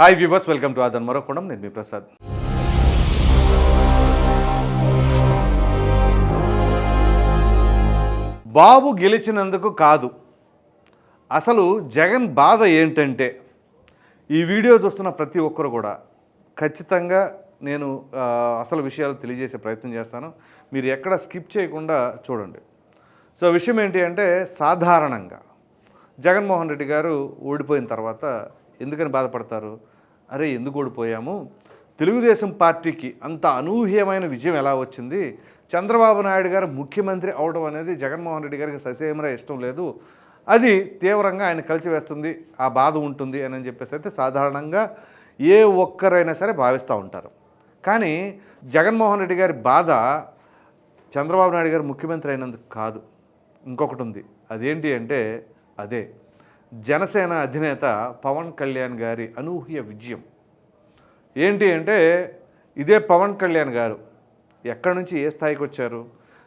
Hi viewers welcome to ఆదన్ మరొకడం నేను మీ ప్రసాద్ బాబు గెలిచినందుకు కాదు. అసలు జగన్ బాధ ఏంటంటే ఈ వీడియో చూస్తున్న ప్రతి ఒక్కరు కూడా ఖచ్చితంగా నేను అసలు విషయాలు తెలియజేసే ప్రయత్నం చేస్తాను. మీరు ఎక్కడ స్కిప్ చేయకుండా చూడండి. సో విషయం ఏంటి అంటే సాధారణంగా జగన్మోహన్ రెడ్డి గారు ఓడిపోయిన తర్వాత ఎందుకని బాధపడతారు? అరే ఎందుకు ఓడిపోయాము? తెలుగుదేశం పార్టీకి అంత అనూహ్యమైన విజయం ఎలా వచ్చింది? చంద్రబాబు నాయుడు గారు ముఖ్యమంత్రి అవడం అనేది జగన్మోహన్ రెడ్డి గారికి ససేమరా ఇష్టం లేదు. అది తీవ్రంగా ఆయన కలిసివేస్తుంది ఆ బాధ ఉంటుంది అని చెప్పేసి అయితే సాధారణంగా ఏ ఒక్కరైనా సరే భావిస్తూ ఉంటారు. కానీ జగన్మోహన్ రెడ్డి గారి బాధ చంద్రబాబు నాయుడు గారు ముఖ్యమంత్రి అయినందుకు కాదు. ఇంకొకటి ఉంది. అదేంటి అంటే అదే జనసేన అధినేత పవన్ కళ్యాణ్ గారి అనూహ్య విజయం. ఏంటి అంటే ఇదే పవన్ కళ్యాణ్ గారు ఎక్కడి నుంచి ఏ స్థాయికి వచ్చారు?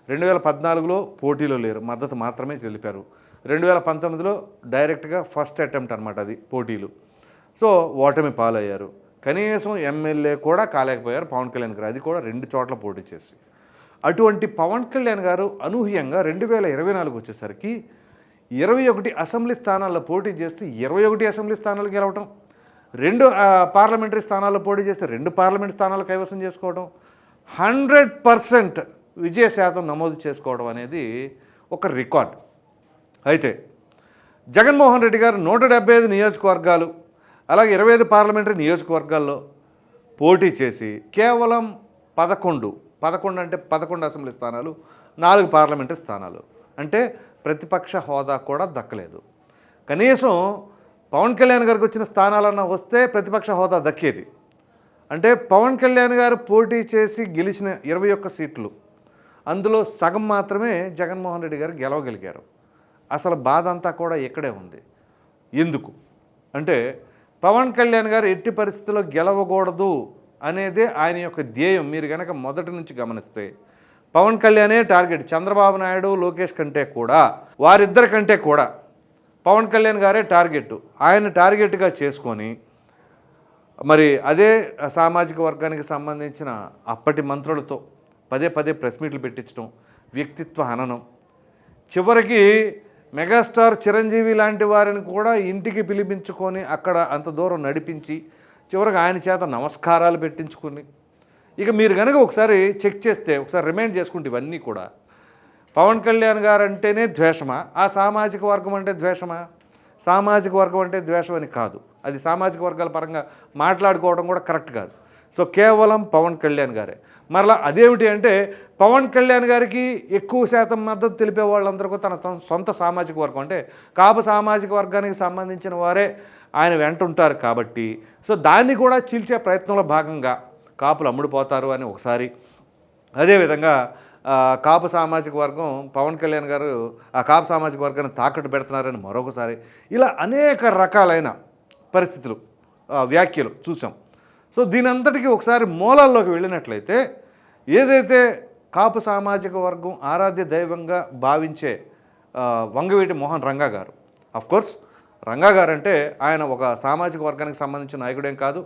రెండు వేల పద్నాలుగులో పోటీలో లేరు మద్దతు మాత్రమే తెలిపారు. రెండు వేల పంతొమ్మిదిలో డైరెక్ట్గా ఫస్ట్ అటెంప్ట్ అనమాట అది పోటీలు. సో ఓటమి పాలయ్యారు. కనీసం ఎమ్మెల్యే కూడా కాలేకపోయారు పవన్ కళ్యాణ్ గారు. అది కూడా రెండు చోట్ల పోటీ చేసి. అటువంటి పవన్ కళ్యాణ్ గారు అనూహ్యంగా రెండు వేల ఇరవై నాలుగు వచ్చేసరికి ఇరవై ఒకటి అసెంబ్లీ స్థానాల్లో పోటీ చేస్తే ఇరవై ఒకటి అసెంబ్లీ స్థానాలు గెలవటం రెండు పార్లమెంటరీ స్థానాల్లో పోటీ చేస్తే రెండు పార్లమెంట్ స్థానాలు కైవసం చేసుకోవడం హండ్రెడ్ పర్సెంట్ విజయ శాతం నమోదు చేసుకోవడం అనేది ఒక రికార్డ్. అయితే జగన్మోహన్ రెడ్డి గారు నూట డెబ్బై ఐదు నియోజకవర్గాలు అలాగే ఇరవై ఐదు పార్లమెంటరీ నియోజకవర్గాల్లో పోటీ చేసి కేవలం పదకొండు పదకొండు అంటే పదకొండు అసెంబ్లీ స్థానాలు నాలుగు పార్లమెంటరీ స్థానాలు. అంటే ప్రతిపక్ష హోదా కూడా దక్కలేదు. కనీసం పవన్ కళ్యాణ్ గారికి వచ్చిన స్థానాలన్నా వస్తే ప్రతిపక్ష హోదా దక్కేది. అంటే పవన్ కళ్యాణ్ గారు పోటీ చేసి గెలిచిన ఇరవై ఒక్క సీట్లు అందులో సగం మాత్రమే జగన్మోహన్ రెడ్డి గారు గెలవగలిగారు. అసలు బాధ అంతా కూడా ఇక్కడే ఉంది. ఎందుకు? అంటే పవన్ కళ్యాణ్ గారు ఎట్టి పరిస్థితుల్లో గెలవకూడదు అనేదే ఆయన యొక్క ధ్యేయం. మీరు కనుక మొదటి నుంచి గమనిస్తే పవన్ కళ్యాణే టార్గెట్ చంద్రబాబు నాయుడు లోకేష్ కంటే కూడా వారిద్దరి కంటే కూడా పవన్ కళ్యాణ్ గారే టార్గెట్. ఆయన టార్గెట్గా చేసుకొని మరి అదే సామాజిక వర్గానికి సంబంధించిన అప్పటి మంత్రులతో పదే పదే ప్రెస్ మీట్లు పెట్టించడం వ్యక్తిత్వ హననం. చివరికి మెగాస్టార్ చిరంజీవి లాంటి వారిని కూడా ఇంటికి పిలిపించుకొని అక్కడ అంత దూరం నడిపించి చివరికి ఆయన చేత నమస్కారాలు పెట్టించుకుని ఇక మీరు కనుక ఒకసారి చెక్ చేస్తే ఒకసారి రిమైండ్ చేసుకుంటే ఇవన్నీ కూడా. పవన్ కళ్యాణ్ గారు అంటేనే ద్వేషమా? ఆ సామాజిక వర్గం అంటే ద్వేషమా? సామాజిక వర్గం అంటే ద్వేషం అని కాదు. అది సామాజిక వర్గాల పరంగా మాట్లాడుకోవడం కూడా కరెక్ట్ కాదు. సో కేవలం పవన్ కళ్యాణ్ గారే. మరలా అదేమిటి అంటే పవన్ కళ్యాణ్ గారికి ఎక్కువ శాతం మద్దతు తెలిపే వాళ్ళందరూ తన తన సొంత సామాజిక వర్గం. అంటే కాపు సామాజిక వర్గానికి సంబంధించిన వారే ఆయన వెంట ఉంటారు కాబట్టి. సో దాన్ని కూడా చీల్చే ప్రయత్నంలో భాగంగా కాపులు అమ్ముడుపోతారు అని ఒకసారి. అదేవిధంగా కాపు సామాజిక వర్గం పవన్ కళ్యాణ్ గారు ఆ కాపు సామాజిక వర్గాన్ని తాకట్టు పెడుతున్నారని మరొకసారి. ఇలా అనేక రకాలైన పరిస్థితులు వ్యాఖ్యలు చూసాం. సో దీని అంతటికీ ఒకసారి మూలాల్లోకి వెళ్ళినట్లయితే ఏదైతే కాపు సామాజిక వర్గం ఆరాధ్య దైవంగా భావించే వంగవీటి మోహన్ రంగా గారు కోర్స్ రంగా గారు అంటే ఆయన ఒక సామాజిక వర్గానికి సంబంధించిన నాయకుడేం కాదు.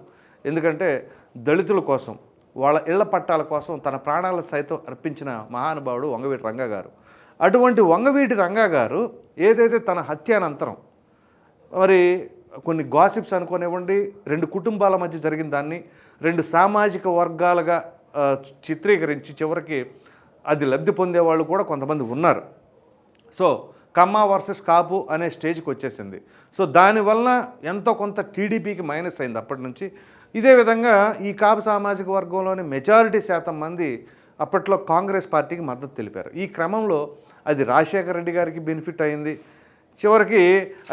ఎందుకంటే దళితుల కోసం వాళ్ళ ఇళ్ళ పట్టాల కోసం తన ప్రాణాలు సైతం అర్పించిన మహానుభావుడు వంగవీటి రంగా గారు అటువంటి వంగవీటి రంగా గారు ఏదైతే తన హత్యానంతరం మరి కొన్ని గాసిప్స్ అనుకోనివ్వండి రెండు కుటుంబాల మధ్య జరిగిన దాన్ని రెండు సామాజిక వర్గాలుగా చిత్రీకరించి చివరికి అది లబ్ధి పొందేవాళ్ళు కూడా కొంతమంది ఉన్నారు. సో కమ్మ వర్సెస్ కాపు అనే స్టేజ్కి వచ్చేసింది. సో దానివల్ల ఎంతో కొంత టీడీపీకి మైనస్ అయింది అప్పటి నుంచి. ఇదే విధంగా ఈ కాపు సామాజిక వర్గంలోని మెజారిటీ శాతం మంది అప్పట్లో కాంగ్రెస్ పార్టీకి మద్దతు తెలిపారు. ఈ క్రమంలో అది రాజశేఖర రెడ్డి గారికి బెనిఫిట్ అయింది. చివరికి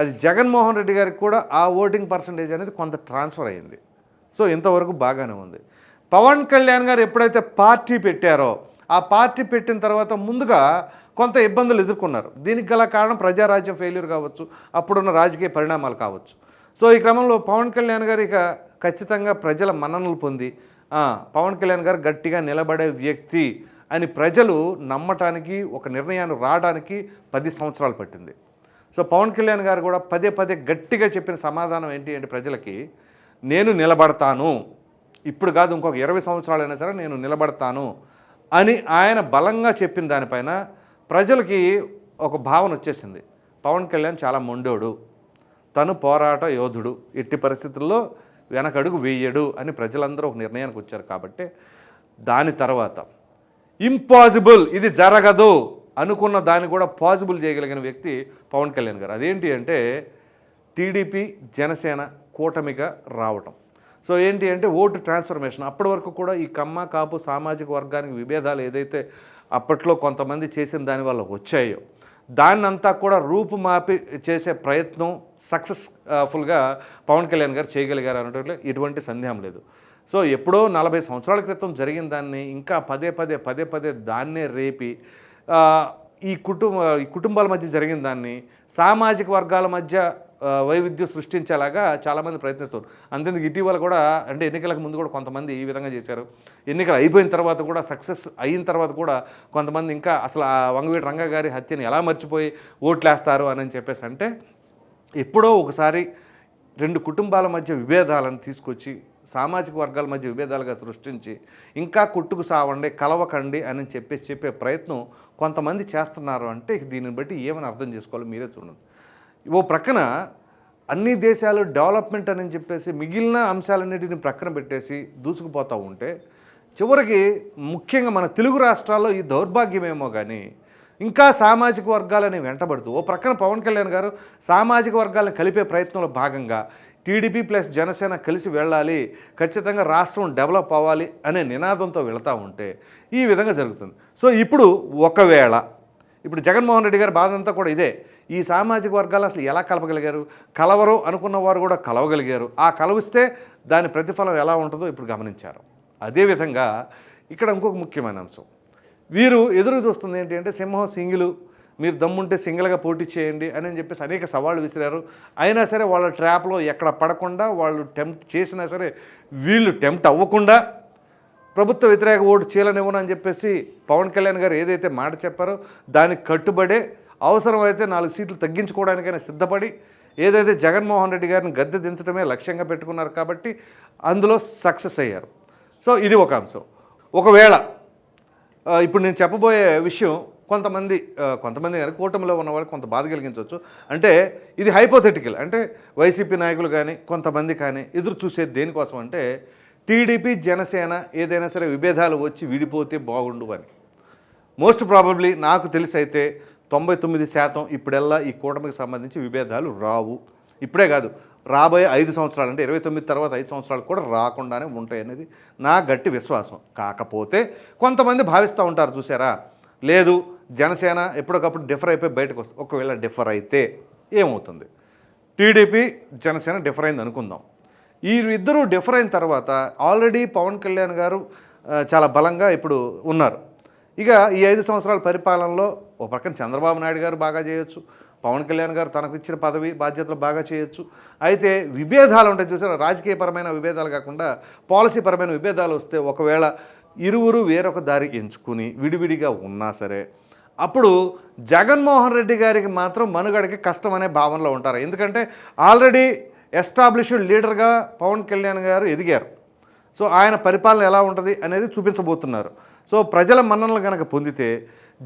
అది జగన్మోహన్ రెడ్డి గారికి కూడా ఆ ఓటింగ్ పర్సంటేజ్ అనేది కొంత ట్రాన్స్ఫర్ అయింది. సో ఇంతవరకు బాగానే ఉంది. పవన్ కళ్యాణ్ గారు ఎప్పుడైతే పార్టీ పెట్టారో ఆ పార్టీ పెట్టిన తర్వాత ముందుగా కొంత ఇబ్బందులు ఎదుర్కొన్నారు. దీనికి గల కారణం ప్రజారాజ్యం ఫెయిల్యూర్ కావచ్చు అప్పుడున్న రాజకీయ పరిణామాలు కావచ్చు. సో ఈ క్రమంలో పవన్ కళ్యాణ్ గారు ఇక ఖచ్చితంగా ప్రజల మన్ననలు పొంది పవన్ కళ్యాణ్ గారు గట్టిగా నిలబడే వ్యక్తి అని ప్రజలు నమ్మటానికి ఒక నిర్ణయాన్ని రావడానికి పది సంవత్సరాలు పట్టింది. సో పవన్ కళ్యాణ్ గారు కూడా పదే పదే గట్టిగా చెప్పిన సమాధానం ఏంటి అంటే ప్రజలకి నేను నిలబడతాను. ఇప్పుడు కాదు ఇంకొక ఇరవై సంవత్సరాలైనా సరే నేను నిలబడతాను. అని ఆయన బలంగా చెప్పిన దానిపైన ప్రజలకి ఒక భావన వచ్చేసింది. పవన్ కళ్యాణ్ చాలా మొండోడు. తను పోరాట యోధుడు. ఎట్టి పరిస్థితుల్లో వెనకడుగు వేయడు అని ప్రజలందరూ ఒక నిర్ణయానికి వచ్చారు కాబట్టి దాని తర్వాత ఇంపాసిబుల్ ఇది జరగదు అనుకున్న దాన్ని కూడా పాసిబుల్ చేయగలిగిన వ్యక్తి పవన్ కళ్యాణ్ గారు. అదేంటి అంటే టీడీపీ జనసేన కూటమిగా రావటం. సో ఏంటి అంటే ఓటు ట్రాన్స్ఫర్మేషన్. అప్పటి వరకు కూడా ఈ కమ్మ కాపు సామాజిక వర్గానికి విభేదాలు ఏదైతే అప్పట్లో కొంతమంది చేసిన దాని వల్ల వచ్చాయో దాన్నంతా కూడా రూపుమాపి చేసే ప్రయత్నం సక్సెస్ఫుల్గా పవన్ కళ్యాణ్ గారు చేయగలిగారు అనడంలో ఎటువంటి సందేహం లేదు. సో ఎప్పుడో నలభై సంవత్సరాల క్రితం జరిగిన దాన్ని ఇంకా పదే పదే పదే పదే దాన్నే రేపి ఈ కుటుంబ ఈ కుటుంబాల మధ్య జరిగిన దాన్ని సామాజిక వర్గాల మధ్య వైవిధ్యం సృష్టించేలాగా చాలామంది ప్రయత్నిస్తారు అంతేందుకు ఇటీవల కూడా అంటే ఎన్నికలకు ముందు కూడా కొంతమంది ఈ విధంగా చేశారు. ఎన్నికలు అయిపోయిన తర్వాత కూడా సక్సెస్ అయిన తర్వాత కూడా కొంతమంది ఇంకా అసలు ఆ వంగవీటి రంగ గారి హత్యని ఎలా మర్చిపోయి ఓట్లేస్తారు అని చెప్పేసి అంటే ఎప్పుడో ఒకసారి రెండు కుటుంబాల మధ్య విభేదాలను తీసుకొచ్చి సామాజిక వర్గాల మధ్య విభేదాలుగా సృష్టించి ఇంకా కుట్టుకు సావండి కలవకండి అని చెప్పేసి చెప్పే ప్రయత్నం కొంతమంది చేస్తున్నారు అంటే దీన్ని బట్టి ఏమని అర్థం చేసుకోవాలో మీరే చూడండి. ఓ ప్రక్కన అన్ని దేశాలు డెవలప్మెంట్ అని చెప్పేసి మిగిలిన అంశాలన్నిటిని ప్రక్కన పెట్టేసి దూసుకుపోతూ ఉంటే చివరికి ముఖ్యంగా మన తెలుగు రాష్ట్రాల్లో ఈ దౌర్భాగ్యమేమో కానీ ఇంకా సామాజిక వర్గాలని వెంటబడుతూ ఓ ప్రక్కన పవన్ కళ్యాణ్ గారు సామాజిక వర్గాలను కలిపే ప్రయత్నంలో భాగంగా టీడీపీ ప్లస్ జనసేన కలిసి వెళ్ళాలి ఖచ్చితంగా రాష్ట్రం డెవలప్ అవ్వాలి అనే నినాదంతో వెళతా ఉంటే ఈ విధంగా జరుగుతుంది. సో ఇప్పుడు ఒకవేళ ఇప్పుడు జగన్మోహన్ రెడ్డి గారి బాధ అంతా కూడా ఇదే. ఈ సామాజిక వర్గాలు అసలు ఎలా కలపగలిగారు కలవరు అనుకున్న వారు కూడా కలవగలిగారు. ఆ కలవిస్తే దాని ప్రతిఫలం ఎలా ఉంటుందో ఇప్పుడు గమనించారు. అదేవిధంగా ఇక్కడ ఇంకొక ముఖ్యమైన అంశం. వీరు ఎదురు చూస్తుంది ఏంటి అంటే సింహం సింగిలు మీరు దమ్ముంటే సింగిల్గా పోటీ చేయండి అని చెప్పేసి అనేక సవాళ్ళు విసిరారు. అయినా సరే వాళ్ళ ట్రాప్లో ఎక్కడ పడకుండా వాళ్ళు టెంప్ట్ చేసినా సరే వీళ్ళు టెంప్ట్ అవ్వకుండా ప్రభుత్వ వ్యతిరేక ఓటు చీలనివ్వను అని చెప్పేసి పవన్ కళ్యాణ్ గారు ఏదైతే మాట చెప్పారో దానికి కట్టుబడే అవసరమైతే నాలుగు సీట్లు తగ్గించుకోవడానికైనా సిద్ధపడి ఏదైతే జగన్మోహన్ రెడ్డి గారిని గద్దె దించడమే లక్ష్యంగా పెట్టుకున్నారు కాబట్టి అందులో సక్సెస్ అయ్యారు. సో ఇది ఒక అంశం. ఒకవేళ ఇప్పుడు నేను చెప్పబోయే విషయం కొంతమంది కొంతమంది కానీ కూటమిలో ఉన్న వాళ్ళకి కొంత బాధ కలిగించవచ్చు. అంటే ఇది హైపోథెటికల్. అంటే వైసీపీ నాయకులు కానీ కొంతమంది కానీ ఎదురు చూసేది దేనికోసం అంటే టీడీపీ జనసేన ఏదైనా సరే విభేదాలు వచ్చి విడిపోతే బాగుండు అని. మోస్ట్ ప్రాబబ్లీ నాకు తెలిసి అయితే తొంభై తొమ్మిది శాతం ఇప్పుడెల్లా ఈ కూటమికి సంబంధించి విభేదాలు రావు. ఇప్పుడే కాదు రాబోయే ఐదు సంవత్సరాలు అంటే ఇరవై తొమ్మిది తర్వాత ఐదు సంవత్సరాలు కూడా రాకుండానే ఉంటాయి అనేది నా గట్టి విశ్వాసం. కాకపోతే కొంతమంది భావిస్తూ ఉంటారు చూసారా లేదు జనసేన ఎప్పటికప్పుడు డిఫర్ అయిపోయి బయటకు వస్తుంది ఒకవేళ డిఫర్ అయితే ఏమవుతుంది? టీడీపీ జనసేన డిఫర్ అయింది అనుకుందాం. ఈ ఇద్దరు డిఫర్ అయిన తర్వాత ఆల్రెడీ పవన్ కళ్యాణ్ గారు చాలా బలంగా ఇప్పుడు ఉన్నారు. ఇక ఈ ఐదు సంవత్సరాల పరిపాలనలో ఒక పక్కన చంద్రబాబు నాయుడు గారు బాగా చేయొచ్చు పవన్ కళ్యాణ్ గారు తనకు ఇచ్చిన పదవి బాధ్యతలు బాగా చేయొచ్చు. అయితే విభేదాలు ఉంటాయి చూసారా రాజకీయపరమైన విభేదాలు కాకుండా పాలసీపరమైన విభేదాలు వస్తే ఒకవేళ ఇరువురు వేరొక దారి ఎంచుకుని విడివిడిగా ఉన్నా సరే అప్పుడు జగన్మోహన్ రెడ్డి గారికి మాత్రం మనుగడకి కష్టం అనే భావనలో ఉంటారు. ఎందుకంటే ఆల్రెడీ ఎస్టాబ్లిష్డ్ లీడర్గా పవన్ కళ్యాణ్ గారు ఎదిగారు. సో ఆయన పరిపాలన ఎలా ఉంటుంది అనేది చూపించబోతున్నారు. సో ప్రజల మన్ననలు కనుక పొందితే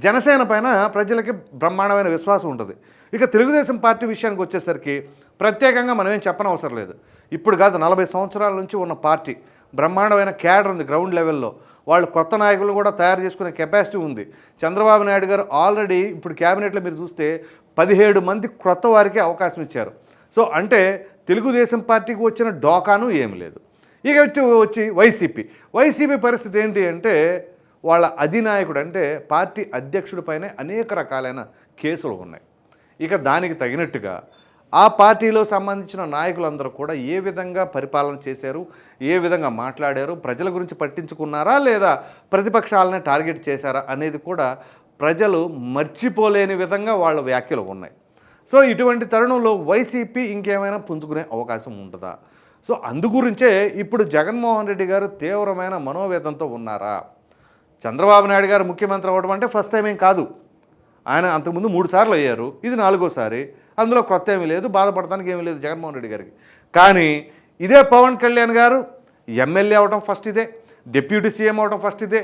జనసేన పైన ప్రజలకి బ్రహ్మాండమైన విశ్వాసం ఉంటుంది. ఇక తెలుగుదేశం పార్టీ విషయానికి వచ్చేసరికి ప్రత్యేకంగా మనం ఏం చెప్పనవసరం లేదు. ఇప్పుడు కాదు నలభై సంవత్సరాల నుంచి ఉన్న పార్టీ బ్రహ్మాండమైన క్యాడర్ ఉంది గ్రౌండ్ లెవెల్లో. వాళ్ళు కొత్త నాయకులు కూడా తయారు చేసుకునే కెపాసిటీ ఉంది. చంద్రబాబు నాయుడు గారు ఆల్రెడీ ఇప్పుడు క్యాబినెట్లో మీరు చూస్తే పదిహేడు మంది క్రొత్త వారికి అవకాశం ఇచ్చారు. సో అంటే తెలుగుదేశం పార్టీకి వచ్చిన డోకాను ఏమి లేదు. ఇక వచ్చి వచ్చి వైసీపీ. వైసీపీ పరిస్థితి ఏంటి అంటే వాళ్ళ అధినాయకుడు అంటే పార్టీ అధ్యక్షుడిపైనే అనేక రకాలైన కేసులు ఉన్నాయి. ఇక దానికి తగినట్టుగా ఆ పార్టీలో సంబంధించిన నాయకులందరూ కూడా ఏ విధంగా పరిపాలన చేశారు ఏ విధంగా మాట్లాడారు ప్రజల గురించి పట్టించుకున్నారా లేదా ప్రతిపక్షాలనే టార్గెట్ చేశారా అనేది కూడా ప్రజలు మర్చిపోలేని విధంగా వాళ్ళ వ్యాఖ్యలు ఉన్నాయి. సో ఇటువంటి తరుణంలో వైసీపీ ఇంకేమైనా పుంజుకునే అవకాశం ఉంటుందా సో అందుగురించే ఇప్పుడు జగన్మోహన్ రెడ్డి గారు తీవ్రమైన మనోవేదంతో ఉన్నారా? చంద్రబాబు నాయుడు గారు ముఖ్యమంత్రి అవ్వడం అంటే ఫస్ట్ టైం ఏం కాదు. ఆయన అంతకుముందు మూడు సార్లు అయ్యారు. ఇది నాలుగోసారి. అందులో క్రొత్త ఏమీ లేదు. బాధపడటానికి ఏమీ లేదు జగన్మోహన్ రెడ్డి గారికి. కానీ ఇదే పవన్ కళ్యాణ్ గారు ఎమ్మెల్యే అవడం ఫస్ట్ ఇదే. డిప్యూటీ సీఎం అవడం ఫస్ట్ ఇదే.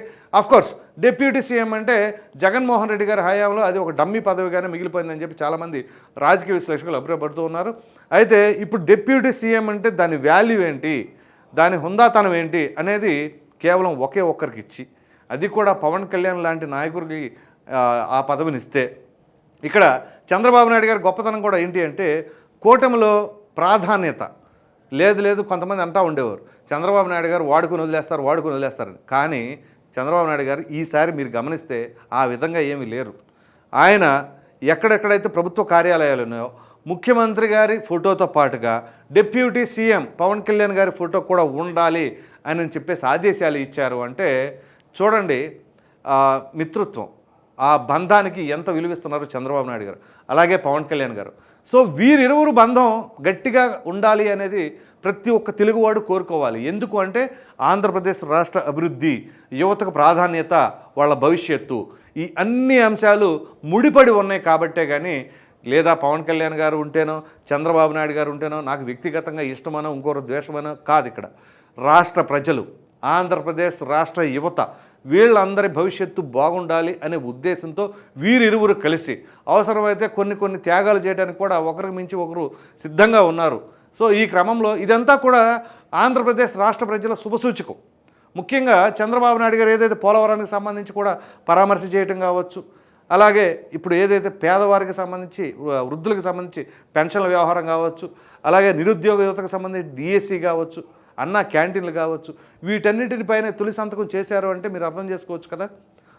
కోర్స్ డిప్యూటీ సీఎం అంటే జగన్మోహన్ రెడ్డి గారి హయాంలో అది ఒక డమ్మీ పదవిగానే మిగిలిపోయిందని చెప్పి చాలామంది రాజకీయ విశ్లేషకులు అభిప్రాయపడుతూ ఉన్నారు. అయితే ఇప్పుడు డిప్యూటీ సీఎం అంటే దాని వాల్యూ ఏంటి? దాని హుందాతనం ఏంటి? అనేది కేవలం ఒకే ఒక్కరికి ఇచ్చి అది కూడా పవన్ కళ్యాణ్ లాంటి నాయకుడికి ఆ, పదవినిస్తే. ఇక్కడ చంద్రబాబు నాయుడు గారి గొప్పతనం కూడా ఏంటి అంటే కూటమిలో ప్రాధాన్యత. లేదు లేదు కొంతమంది అంటా ఉండేవారు. చంద్రబాబు నాయుడు గారు వాడుకుని వదిలేస్తారు వాడుకుని వదిలేస్తారని. కానీ చంద్రబాబు నాయుడు గారు ఈసారి మీరు గమనిస్తే ఆ విధంగా ఏమీ లేరు. ఆయన ఎక్కడెక్కడైతే ప్రభుత్వ కార్యాలయాలు ఉన్నాయో ముఖ్యమంత్రి గారి ఫోటోతో పాటుగా డిప్యూటీ సీఎం పవన్ కళ్యాణ్ గారి ఫోటో కూడా ఉండాలి అని చెప్పేసి ఆదేశాలు ఇచ్చారు అంటే చూడండి ఆ మిత్రుత్వం ఆ బంధానికి ఎంత విలువిస్తున్నారు చంద్రబాబు నాయుడు గారు అలాగే పవన్ కళ్యాణ్ గారు. సో వీరిరువురు బంధం గట్టిగా ఉండాలి అనేది ప్రతి ఒక్క తెలుగువాడు కోరుకోవాలి. ఎందుకు అంటే ఆంధ్రప్రదేశ్ రాష్ట్ర అభివృద్ధి యువతకు ప్రాధాన్యత వాళ్ళ భవిష్యత్తు ఈ అన్ని అంశాలు ముడిపడి ఉన్నాయి కాబట్టే కానీ లేదా పవన్ కళ్యాణ్ గారు ఉంటేనో చంద్రబాబు నాయుడు గారు ఉంటేనో నాకు వ్యక్తిగతంగా ఇష్టమనో ఇంకోరు ద్వేషమనో కాదు ఇక్కడ. రాష్ట్ర ప్రజలు ఆంధ్రప్రదేశ్ రాష్ట్ర యువత వీళ్ళందరి భవిష్యత్తు బాగుండాలి అనే ఉద్దేశంతో వీరిరువురు కలిసి అవసరమైతే కొన్ని కొన్ని త్యాగాలు చేయడానికి కూడా ఒకరికి మించి ఒకరు సిద్ధంగా ఉన్నారు. సో ఈ క్రమంలో ఇదంతా కూడా ఆంధ్రప్రదేశ్ రాష్ట్ర ప్రజల శుభసూచకం ముఖ్యంగా చంద్రబాబు నాయుడు గారు ఏదైతే పోలవరానికి సంబంధించి కూడా పరామర్శ చేయటం కావచ్చు అలాగే ఇప్పుడు ఏదైతే పేదవారికి సంబంధించి వృద్ధులకు సంబంధించి పెన్షన్ల వ్యవహారం కావచ్చు అలాగే నిరుద్యోగ యువతకు సంబంధించి డిఎస్సి కావచ్చు అన్న క్యాంటీన్లు కావచ్చు వీటన్నిటిపైన తొలి సంతకం చేశారు అంటే మీరు అర్థం చేసుకోవచ్చు కదా?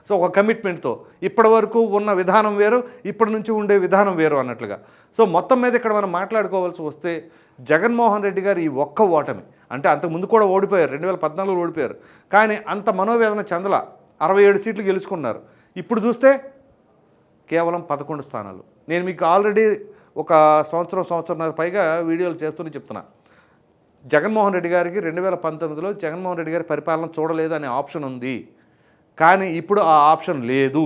సో ఒక కమిట్మెంట్తో ఇప్పటి వరకు ఉన్న విధానం వేరు ఇప్పటి నుంచి ఉండే విధానం వేరు అన్నట్లుగా. సో మొత్తం మీద ఇక్కడ మనం మాట్లాడుకోవాల్సి వస్తే జగన్మోహన్ రెడ్డి గారు ఈ ఒక్క ఓటమి అంటే అంతకుముందు కూడా ఓడిపోయారు రెండు వేల పద్నాలుగులో ఓడిపోయారు. కానీ అంత మనోవేదన చెందల అరవై ఏడు సీట్లు గెలుచుకున్నారు. ఇప్పుడు చూస్తే కేవలం పదకొండు స్థానాలు. నేను మీకు ఆల్రెడీ ఒక సంవత్సరం సంవత్సరంన్నర పైగా వీడియోలు చేస్తూనే చెప్తున్నా. జగన్మోహన్ రెడ్డి గారికి రెండు వేల పంతొమ్మిదిలో జగన్మోహన్ రెడ్డి గారి పరిపాలన చూడలేదు అనే ఆప్షన్ ఉంది. కానీ ఇప్పుడు ఆ ఆప్షన్ లేదు.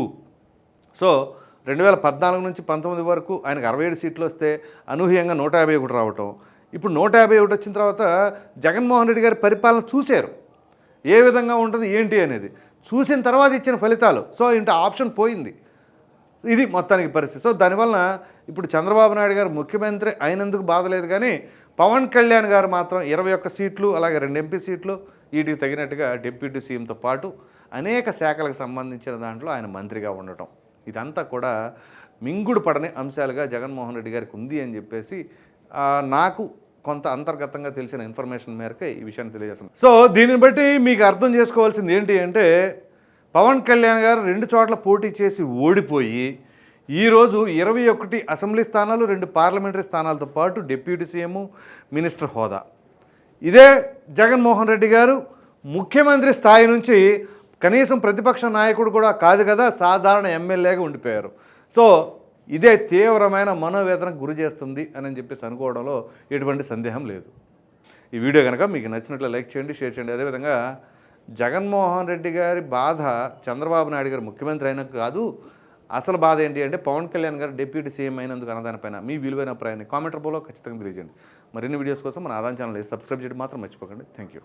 సో రెండు వేల పద్నాలుగు నుంచి పంతొమ్మిది వరకు ఆయనకు అరవై ఏడు సీట్లు వస్తే అనూహ్యంగా నూట యాభై ఒకటి రావటం. ఇప్పుడు నూట యాభై ఒకటి వచ్చిన తర్వాత జగన్మోహన్ రెడ్డి గారి పరిపాలన చూశారు. ఏ విధంగా ఉంటుంది ఏంటి అనేది. చూసిన తర్వాత ఇచ్చిన ఫలితాలు. సో ఇంటి ఆప్షన్ పోయింది. ఇది మొత్తానికి పరిస్థితి. సో దానివలన ఇప్పుడు చంద్రబాబు నాయుడు గారు ముఖ్యమంత్రి అయినందుకు బాధలేదు కానీ పవన్ కళ్యాణ్ గారు మాత్రం ఇరవై ఒక్క సీట్లు అలాగే రెండు ఎంపీ సీట్లు వీటికి తగినట్టుగా డిప్యూటీ సీఎంతో పాటు అనేక శాఖలకు సంబంధించిన దాంట్లో ఆయన మంత్రిగా ఉండటం. ఇదంతా కూడా మింగుడు పడని అంశాలుగా జగన్మోహన్ రెడ్డి గారికి ఉంది అని చెప్పేసి నాకు కొంత అంతర్గతంగా తెలిసిన ఇన్ఫర్మేషన్ మేరకే ఈ విషయాన్ని తెలియజేస్తున్నాను. సో దీనిని బట్టి మీకు అర్థం చేసుకోవాల్సింది ఏంటి అంటే పవన్ కళ్యాణ్ గారు రెండు చోట్ల పోటీ చేసి ఓడిపోయి ఈరోజు ఇరవై ఒకటి అసెంబ్లీ స్థానాలు రెండు పార్లమెంటరీ స్థానాలతో పాటు డిప్యూటీ సీఎం మినిస్టర్ హోదా. ఇదే జగన్మోహన్ రెడ్డి గారు ముఖ్యమంత్రి స్థాయి నుంచి కనీసం ప్రతిపక్ష నాయకుడు కూడా కాదు కదా సాధారణ ఎమ్మెల్యేగా ఉండిపోయారు. సో ఇదే తీవ్రమైన మనోవేదనకు గురి చేస్తుంది అని చెప్పేసి అనుకోవడంలో ఎటువంటి సందేహం లేదు. ఈ వీడియో కనుక మీకు నచ్చినట్లు లైక్ చేయండి షేర్ చేయండి. అదేవిధంగా జగన్మోహన్ రెడ్డి గారి బాధ చంద్రబాబు నాయుడు గారు ముఖ్యమంత్రి అయినా కాదు అసలు బాధ ఏంటి అంటే పవన్ కళ్యాణ్ గారు డిప్యూటీ సీఎం అయినందుకు అన్నదానిపైన మీ విలువైన అభిప్రాయాన్ని కామెంట్ రూపంలో ఖచ్చితంగా తెలియజేయండి. మరిన్ని వీడియోస్ కోసం మన ఆదాయం ఛానల్ సబ్స్క్రైబ్ చేయడం మాత్రం మర్చిపోకండి. Thank you.